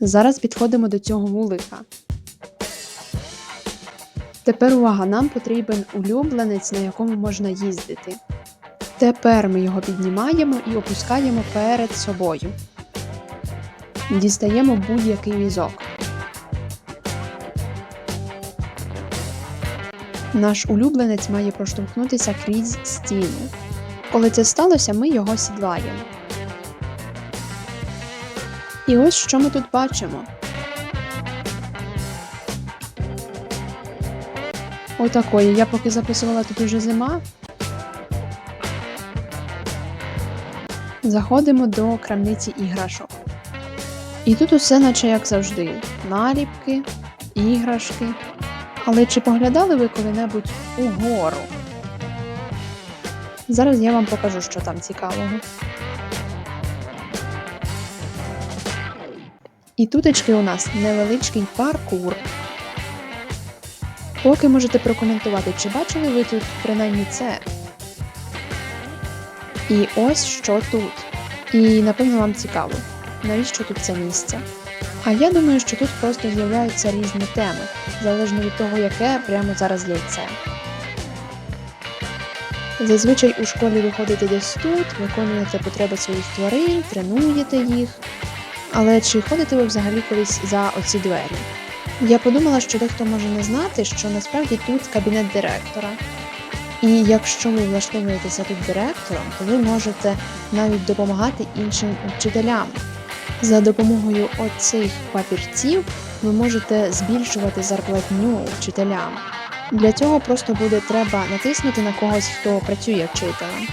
Зараз підходимо до цього вулика. Тепер увага, нам потрібен улюбленець, на якому можна їздити. Тепер ми його піднімаємо і опускаємо перед собою. Дістаємо будь-який візок. Наш улюбленець має проштовхнутися крізь стіну. Коли це сталося, ми його сідлаємо. І ось що ми тут бачимо. Отакої. Я поки записувала тут уже зима. Заходимо до крамниці іграшок. І тут усе наче як завжди: наліпки, іграшки. Але чи поглядали ви коли-небудь угору? Зараз я вам покажу, що там цікавого. І тутечки у нас невеличкий паркур. Поки можете прокоментувати, чи бачили ви тут принаймні це? І ось що тут. І напевно вам цікаво, навіщо тут це місце? А я думаю, що тут просто з'являються різні теми, залежно від того, яке прямо зараз яйце. Зазвичай у школі ви ходите десь тут, виконуєте потреби своїх тварин, тренуєте їх. Але чи ходите ви взагалі колись за оці двері? Я подумала, що дехто може не знати, що насправді тут кабінет директора. І якщо ви влаштовуєтеся тут директором, то ви можете навіть допомагати іншим вчителям. За допомогою оцих папірців ви можете збільшувати зарплатню вчителям. Для цього просто буде треба натиснути на когось, хто працює вчителем.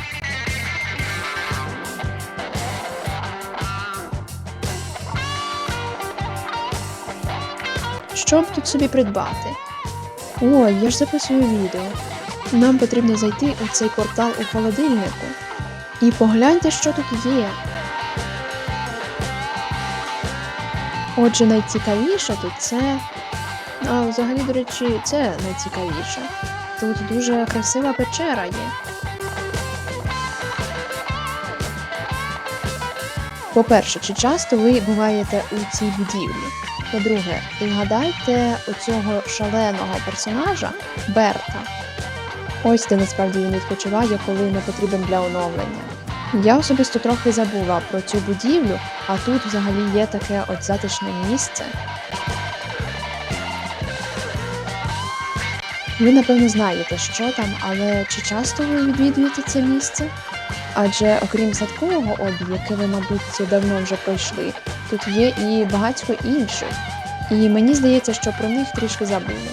Що б тут собі придбати? Ой, я ж записую відео. Нам потрібно зайти у цей портал у холодильнику. І погляньте, що тут є. Отже, найцікавіше тут це. А взагалі, до речі, це найцікавіше. Тут дуже красива печера є. По-перше, чи часто ви буваєте у цій будівлі? По-друге, згадайте оцього шаленого персонажа Берта. Ось де насправді він відпочиває, коли не потрібен для оновлення. Я особисто трохи забула про цю будівлю, а тут взагалі є таке от затишне місце. Ви напевно знаєте, що там, але чи часто ви відвідуєте це місце? Адже окрім садкового обі, яке ви, мабуть, давно вже пройшли, тут є і багатько інших. І мені здається, що про них трішки забули.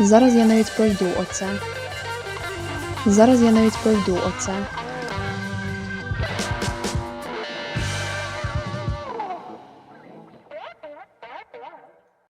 Зараз я навіть пройду оце. Зараз я навіть пройду оце.